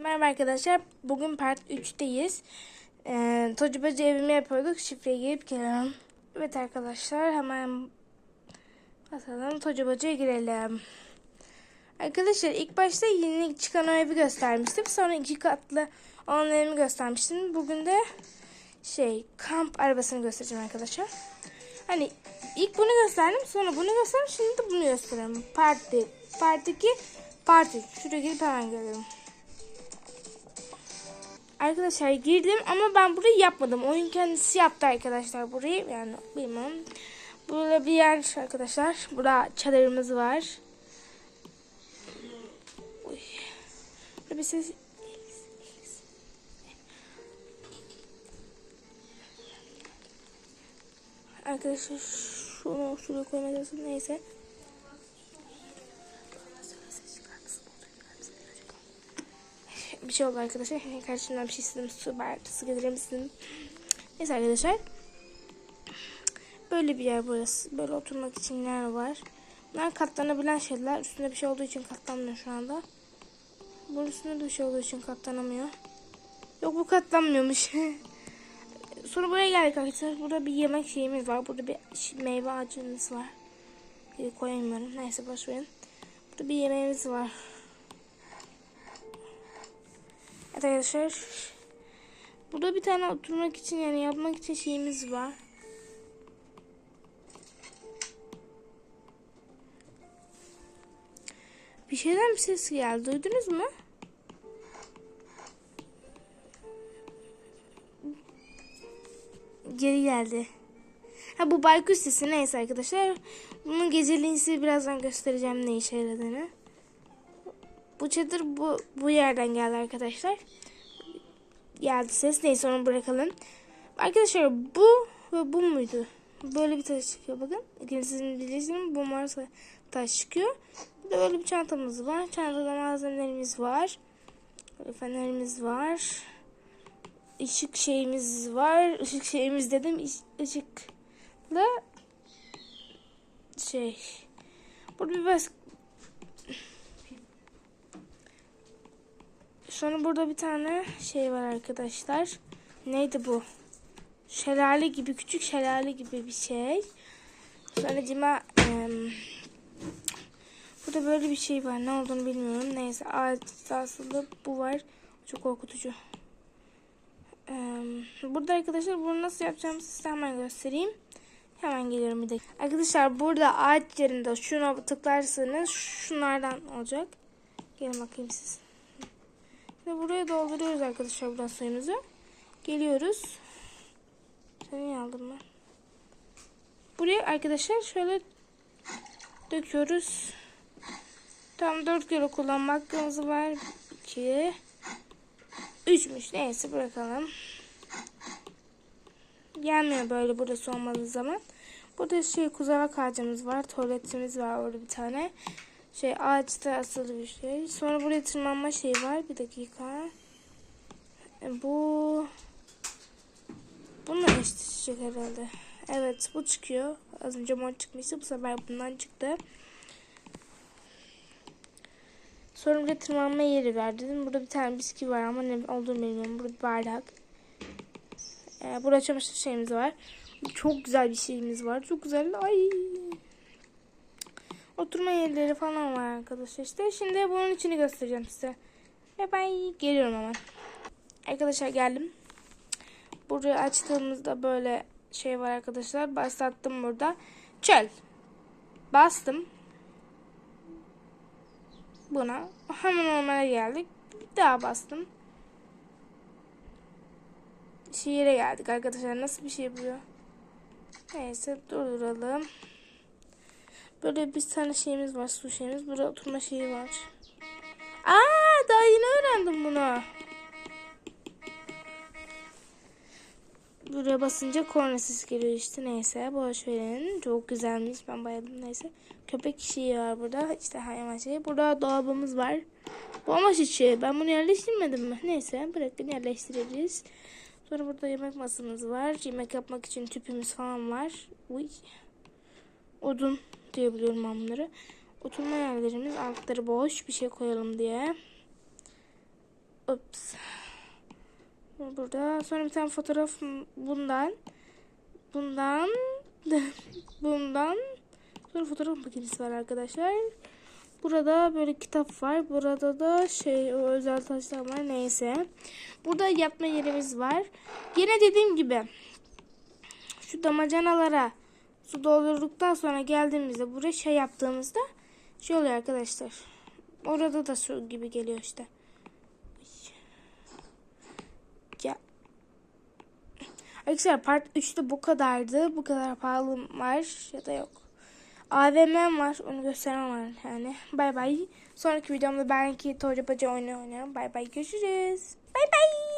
Merhaba arkadaşlar. Bugün part 3'teyiz. Ee, tecrübeci evimi yapıyorduk. Şifreye girip gelelim. Evet arkadaşlar hemen basalım. Tecrübeciye girelim. Arkadaşlar ilk başta yeni çıkan evi göstermiştim. Sonra iki katlı olan evimi göstermiştim. Bugün de şey kamp arabasını göstereceğim arkadaşlar. Hani ilk bunu gösterdim sonra bunu gösterdim şimdi de bunu gösteriyorum. Part 1, Part 2, Part 3. Şuraya gidip hemen geliyorum. Arkadaşlar girdim ama ben burayı yapmadım. Oyun kendisi yaptı arkadaşlar burayı. Yani bilmem. Burada bir yer arkadaşlar. Burada çadırımız var. Uy. Burada bir ses... Arkadaşlar şunu şuraya koymaya lazım. Neyse. Bir şey oldu arkadaşlar. Karşımdan bir şey istedim. Su bar, su getirir misin? Neyse arkadaşlar. Böyle bir yer burası. Böyle oturmak için yer var. Bunlar katlanabilen şeyler. Üstünde bir şey olduğu için katlanmıyor şu anda. Bunun üstünde de bir şey olduğu için katlanamıyor. Yok bu katlanmıyormuş. Sonra buraya geldik arkadaşlar. Burada bir yemek şeyimiz var. Burada bir meyve ağacımız var. Bir koyamıyorum. Neyse boş. Burada bir yemeğimiz var. Arkadaşlar. Burada bir tane oturmak için yani yapmak için şeyimiz var. Bir şeyden bir ses geldi. Duydunuz mu? Geri geldi. Ha bu baykuş sesi neyse arkadaşlar. Bunun geceliğini size birazdan göstereceğim ne işe yaradığını. Bu çadır bu, bu yerden geldi arkadaşlar. Geldi ses. Neyse onu bırakalım. Arkadaşlar bu ve bu muydu? Böyle bir taş çıkıyor bakın. İkincisini bileceksiniz. Bu mor taş çıkıyor. Bir de böyle bir çantamız var. Çantada malzemelerimiz var. Fenerimiz var. Işık şeyimiz var. Işık şeyimiz dedim. Işıkla şey. Burada bir bas Sonra burada bir tane şey var arkadaşlar. Neydi bu? Şelale gibi küçük şelale gibi bir şey. Sonra cima e, burada böyle bir şey var. Ne olduğunu bilmiyorum. Neyse aslında bu var. Çok korkutucu. E, burada arkadaşlar bunu nasıl yapacağımı size hemen göstereyim. Hemen geliyorum bir dakika. Arkadaşlar burada ağaç yerinde şuna tıklarsanız şunlardan olacak. Gelin bakayım siz. Ve buraya dolduruyoruz arkadaşlar buradan suyumuzu. Geliyoruz. Seni aldım ben. Buraya arkadaşlar şöyle döküyoruz. Tam 4 kere kullanma hakkımız var. 2 3'müş. Neyse bırakalım. Gelmiyor böyle burası olmadığı zaman. Burada şey kuzavak ağacımız var. Tuvaletimiz var orada bir tane şey ağaçta asılı bir şey. Sonra buraya tırmanma şey var. Bir dakika. E, bu bununla eşleşecek herhalde. Evet bu çıkıyor. Az önce mor çıkmıştı. Bu sefer bundan çıktı. Sonra buraya tırmanma yeri var dedim. Burada bir tane bisküvi var ama ne olduğunu bilmiyorum. Burada bir bardak. Ee, burada çamaşır şeyimiz var. Çok güzel bir şeyimiz var. Çok güzel. Ay oturma yerleri falan var arkadaşlar işte. Şimdi bunun içini göstereceğim size. Ve ben geliyorum hemen. Arkadaşlar geldim. Burayı açtığımızda böyle şey var arkadaşlar. Başlattım burada. Çöl. Bastım. Buna. Hemen normale geldik. Bir daha bastım. Şiire geldik arkadaşlar. Nasıl bir şey bu? Neyse durduralım. Böyle bir tane şeyimiz var, su şeyimiz. Burada oturma şeyi var. Aa, daha yeni öğrendim bunu. Buraya basınca korna sesi geliyor işte neyse boş verin. Çok güzelmiş ben bayıldım neyse. Köpek şeyi var burada işte hayvan şeyi. Burada dolabımız var. Bu amaç içi ben bunu yerleştirmedim mi? Neyse bırakın yerleştiririz. Sonra burada yemek masamız var. Yemek yapmak için tüpümüz falan var. Uy. Odun diyebiliyorum ben. Oturma yerlerimiz altları boş bir şey koyalım diye. Ups. Burada sonra bir tane fotoğraf bundan. Bundan. Bundan. Sonra fotoğraf makinesi var arkadaşlar. Burada böyle kitap var. Burada da şey o özel taşlar var. Neyse. Burada yatma yerimiz var. Yine dediğim gibi şu damacanalara su doldurduktan sonra geldiğimizde buraya şey yaptığımızda şey oluyor arkadaşlar. Orada da su gibi geliyor işte. Ya. Arkadaşlar part 3'te bu kadardı. Bu kadar pahalı var ya da yok. AVM var. Onu gösteren var yani. Bay bay. Sonraki videomda belki Torca Baca oyunu oynarım. Bay bay. Görüşürüz. Bay bay.